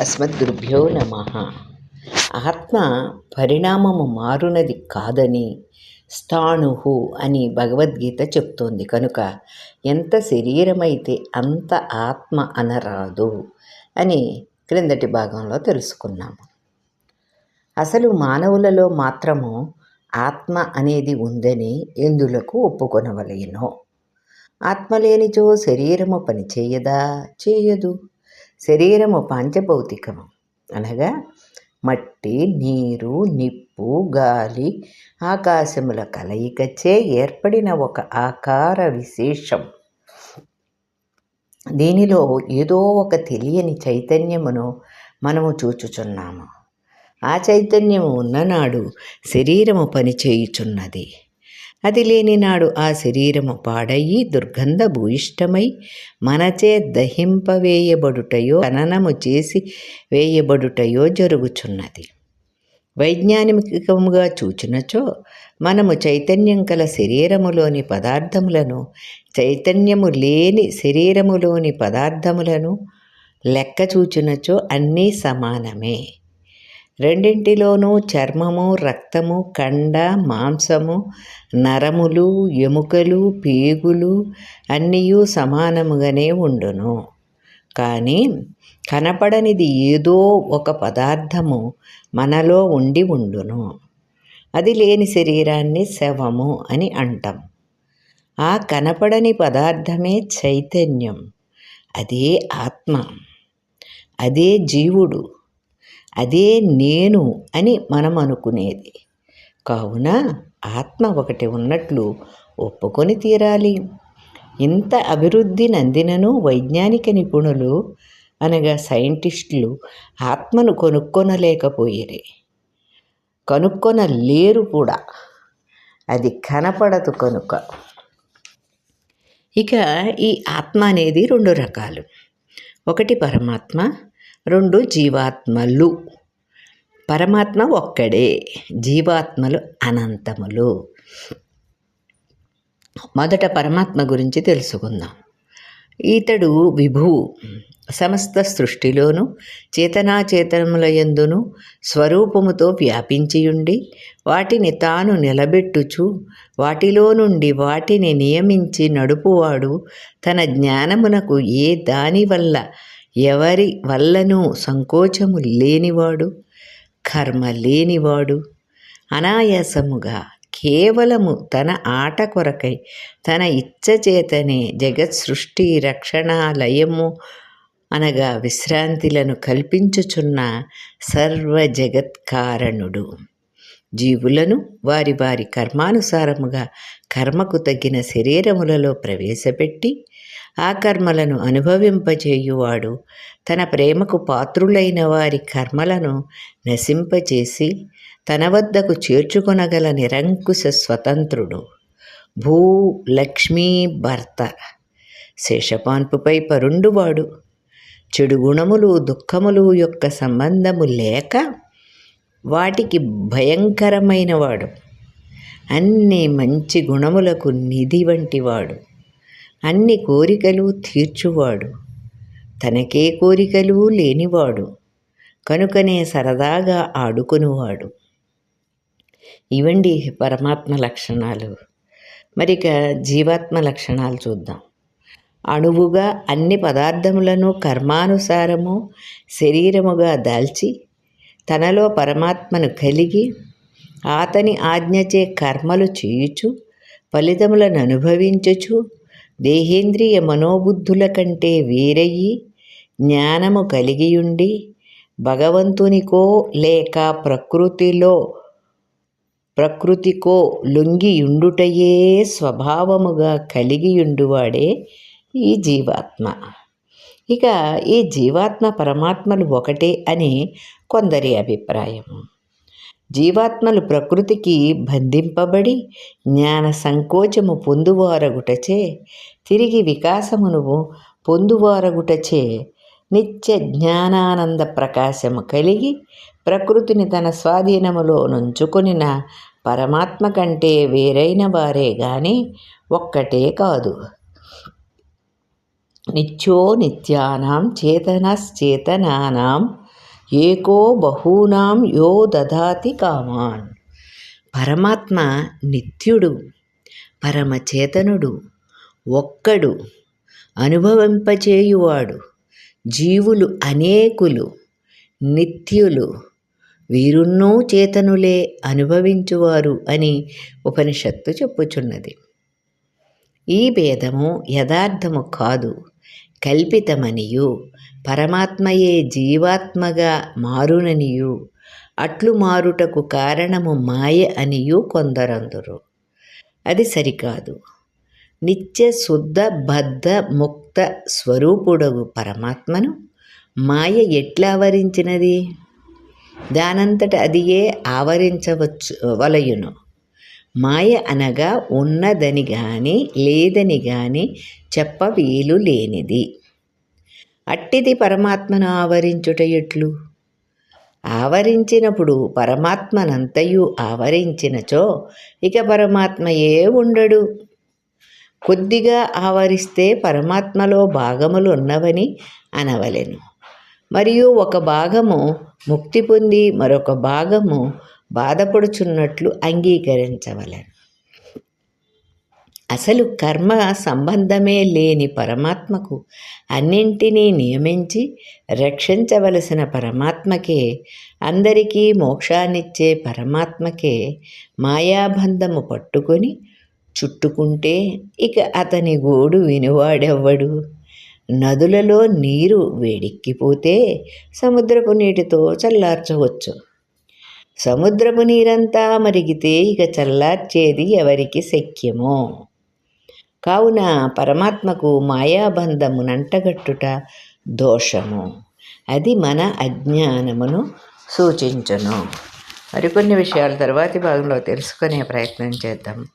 అస్మద్గురుభ్యో నమ. ఆత్మ పరిణామము మారునది కాదని స్థాణుహు అని భగవద్గీత చెప్తోంది. కనుక ఎంత శరీరమైతే అంత ఆత్మ అనరాదు అని క్రిందటి భాగంలో తెలుసుకున్నాము. అసలు మానవులలో మాత్రము ఆత్మ అనేది ఉందని ఎందులకు ఒప్పుకొనవలేను? ఆత్మ లేనిచో శరీరము పనిచేయదా? చేయదు. శరీరము పాంచభౌతికము. అనగా మట్టి నీరు నిప్పు గాలి ఆకాశముల కలయికచే ఏర్పడిన ఒక ఆకార విశేషం. దీనిలో ఏదో ఒక తెలియని చైతన్యమును మనము చూచుచున్నాము. ఆ చైతన్యము ఉన్ననాడు శరీరము పనిచేయుచున్నది. అది లేని నాడు ఆ శరీరము పాడయి దుర్గంధ భూయిష్టమై మనచే దహింపవేయబడుటయో ఖననము చేసి వేయబడుటయో జరుగుచున్నది. వైజ్ఞానికముగా చూచినచో మనము చైతన్యం కల శరీరములోని పదార్థములను చైతన్యము లేని శరీరములోని పదార్థములను లెక్క చూచినచో అన్నీ సమానమే. రెండింటిలోనూ చర్మము రక్తము కండ మాంసము నరములు ఎముకలు పేగులు అన్నీయూ సమానముగానే ఉండును. కానీ కనపడనిది ఏదో ఒక పదార్థము మనలో ఉండి ఉండును. అది లేని శరీరాన్ని శవము అని అంటాం. ఆ కనపడని పదార్థమే చైతన్యం. అదే ఆత్మ. అదే జీవుడు. అదే నేను అని మనం అనుకునేది. కావున ఆత్మ ఒకటి ఉన్నట్లు ఒప్పుకొని తీరాలి. ఇంత అభివృద్ధి నందినను వైజ్ఞానిక నిపుణులు అనగా సైంటిస్టులు ఆత్మను కొనుక్కొనలేకపోయిరే. కనుక్కొనలేరు కూడా. అది కనపడదు కనుక. ఇక ఈ ఆత్మ అనేది రెండు రకాలు. ఒకటి పరమాత్మ రెండు జీవాత్మలు. పరమాత్మ ఒక్కడే జీవాత్మలు అనంతములు. మొదట పరమాత్మ గురించి తెలుసుకుందాం. ఈతడు విభూ సమస్త సృష్టిలోను చేతనాచేతనముల ఎందును స్వరూపముతో వ్యాపించియుండి వాటిని తాను నిలబెట్టుచు వాటిలో నుండి వాటిని నియమించి నడుపువాడు తన జ్ఞానమునకు ఏ దాని వల్ల ఎవరి వల్లనూ సంకోచము లేనివాడు కర్మ లేనివాడు. అనాయాసముగా కేవలము తన ఆట కొరకై తన ఇచ్చచేతనే జగత్ సృష్టి రక్షణ లయము అనగా విశ్రాంతిలను కల్పించుచున్న సర్వ జగత్కారణుడు. జీవులను వారి వారి కర్మానుసారముగా కర్మకు తగిన శరీరములలో ప్రవేశపెట్టి ఆ కర్మలను అనుభవింపజేయువాడు. తన ప్రేమకు పాత్రులైన వారి కర్మలను నశింపచేసి తన వద్దకు చేర్చుకొనగల నిరంకుశ స్వతంత్రుడు. భూ లక్ష్మీ భర్త. శేషపాన్పుపై పరుండువాడు. చెడు గుణములు దుఃఖములు యొక్క సంబంధము లేక వాటికి భయంకరమైనవాడు. అన్ని మంచి గుణములకు నిధి వంటివాడు. అన్ని కోరికలు తీర్చువాడు. తనకే కోరికలు లేనివాడు. కనుకనే సరదాగా ఆడుకునివాడు. ఇవండి పరమాత్మ లక్షణాలు. మరిక జీవాత్మ లక్షణాలు చూద్దాం. అణువుగా అన్ని పదార్థములను కర్మానుసారము శరీరముగా దాల్చి తనలో పరమాత్మను కలిగి అతని ఆజ్ఞచే కర్మలు చేయుచు ఫలితములను అనుభవించుచు దేహేంద్రియ మనోబుద్ధుల కంటే వేరయ్యి జ్ఞానము కలిగియుండి భగవంతునికో లేక ప్రకృతిలో ప్రకృతికో లొంగియుండుటయే స్వభావముగా కలిగియుండువాడే ఈ జీవాత్మ. ఇక ఈ జీవాత్మ పరమాత్మలు ఒకటే అని కొందరి అభిప్రాయం జీవాత్మలు ప్రకృతికి బంధింపబడి జ్ఞాన సంకోచము పొందువారగుటచే తిరిగి వికాసమును పొందువారగుటచే నిత్య జ్ఞానానంద ప్రకాశము కలిగి ప్రకృతిని తన స్వాధీనములో నుంచుకొనిన పరమాత్మ కంటే వేరైన వారే గాని ఒక్కటే కాదు. నిత్యో నిత్యానాం చేతనశ్చేతనానాం ఏకో బహూనాం యో దదాతి కామాన్. పరమాత్మ నిత్యుడు పరమచేతనుడు ఒక్కడు అనుభవింపచేయువాడు. జీవులు అనేకులు నిత్యులు వీరున్నూ చేతనులే అనుభవించువారు అని ఉపనిషత్తు చెప్పుచున్నది. ఈ భేదము యథార్థము కాదు. కల్పితమనియు. పరమాత్మయే జీవాత్మగా మారుననియు. అట్లు మారుటకు కారణము మాయ అనియు కొందరందరు. అది సరికాదు. నిత్య శుద్ధ బద్ధ ముక్త స్వరూపుడగు పరమాత్మను. మాయ ఎట్లా ఆవరించినది? దానంతట అదియే ఆవరించవచ్చు వలయును మాయ అనగా ఉన్నదని కానీ లేదని కానీ చెప్ప వీలు లేనిది. అట్టిది పరమాత్మను ఆవరించుట ఎట్లు? ఆవరించినప్పుడు పరమాత్మనంతయు ఆవరించినచో ఇక పరమాత్మయే ఉండడు. కొద్దిగా ఆవరిస్తే పరమాత్మలో భాగములు ఉన్నవని అనవలెను. మరియు ఒక భాగము ముక్తి పొంది మరొక భాగము బాధపడుచున్నట్లు అంగీకరించవలెను. అసలు కర్మ సంబంధమే లేని పరమాత్మకు అన్నింటినీ నియమించి రక్షించవలసిన పరమాత్మకే అందరికీ మోక్షాన్నిచ్చే పరమాత్మకే మాయాబంధము పట్టుకొని చుట్టుకుంటే ఇక అతని గోడు వినివాడెవ్వడు. నదులలో నీరు వేడెక్కిపోతే సముద్రపు నీటితో చల్లార్చవచ్చు. సముద్రపు నీరంతా మరిగితే ఇక చల్లార్చేది ఎవరికి శక్యమో? కావున పరమాత్మకు మాయాబంధము నంటగట్టుట దోషము. అది మన అజ్ఞానమును సూచించను. మరికొన్ని విషయాలు తర్వాతి భాగంలో తెలుసుకునే ప్రయత్నం చేద్దాం.